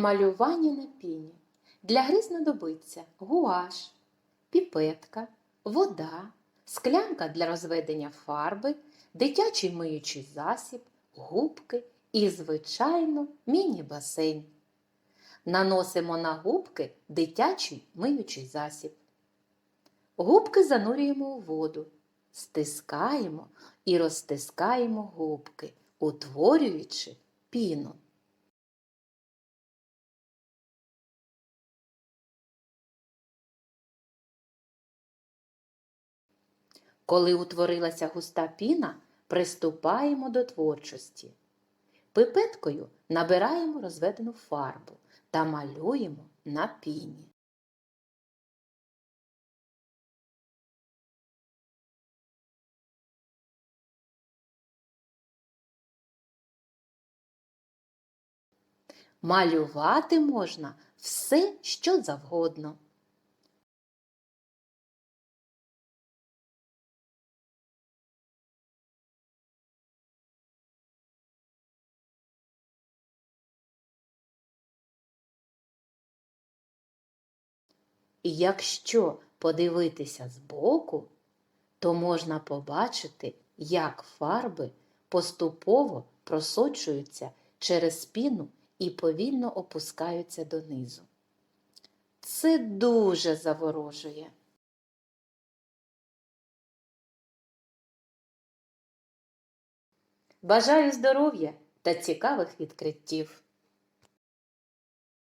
Малювання на піні. Для гри знадобиться гуаш, піпетка, вода, склянка для розведення фарби, дитячий миючий засіб, губки і, звичайно, міні-басейн. Наносимо на губки дитячий миючий засіб. Губки занурюємо у воду, стискаємо і розтискаємо губки, утворюючи піну. Коли утворилася густа піна, приступаємо до творчості. Пипеткою набираємо розведену фарбу та малюємо на піні. Малювати можна все, що завгодно. І якщо подивитися збоку, то можна побачити, як фарби поступово просочуються через спіну і повільно опускаються донизу. Це дуже заворожує. Бажаю здоров'я та цікавих відкриттів!